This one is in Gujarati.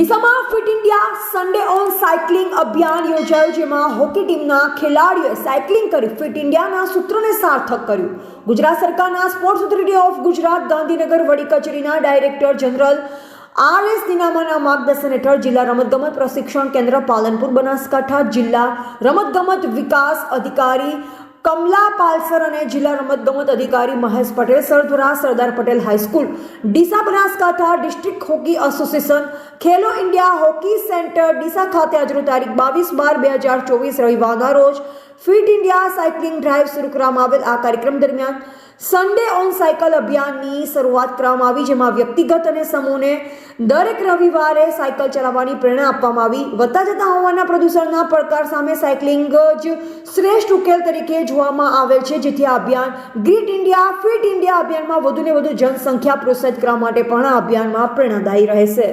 ડીસામાં fit India Sunday on cycling અભિયાન યોજાયું, જેમાં હોકી ટીમના ખેલાડીઓએ સાયકલિંગ કરી ફિટ ઇન્ડિયાના સૂત્રને સાર્થક કર્યું. ગુજરાત સરકારના sports authority of Gujarat, Gandhinagar વડી કચેરીના ડાયરેક્ટર જનરલ આર એસ નિનામાના માર્ગદર્શન હેઠળ જિલ્લા રમતગમત પ્રશિક્ષણ કેન્દ્ર પાલનપુર, બનાસકાંઠા જિલ્લા રમતગમત વિકાસ અધિકારી કમલા પાલસર અને જિલ્લા રમતગમત અધિકારી મહેશ પટેલ સર દ્વારા Sardar Patel high school, Deesa, Banaskantha district hockey association Khelo India hockey centre Deesa ખાતે આજનો તારીખ બાવીસ બાર બે હજાર ચોવીસ રવિવારના રોજ ફિટ ઇન્ડિયા સાયકલિંગ ડ્રાઈવ શરૂ કરવામાં આવેલ. આ કાર્યક્રમ દરમિયાન સન્ડે ઓન સાયકલ અભિયાનની શરૂઆત કરવામાં આવી, જેમાં વ્યક્તિગત અને સમૂહને દરેક રવિવારે સાયકલ ચલાવવાની પ્રેરણા આપવામાં આવી. વધતા જતા હવાના પ્રદૂષણના પડકાર સામે સાયકલિંગ જ શ્રેષ્ઠ ઉકેલ તરીકે જોવામાં આવેલ છે, જેથી આ અભિયાન ગ્રીટ ઇન્ડિયા, ફિટ ઇન્ડિયા અભિયાનમાં વધુને વધુ જનસંખ્યા પ્રોત્સાહિત કરવા માટે પણ આ અભિયાનમાં પ્રેરણાદાયી રહેશે.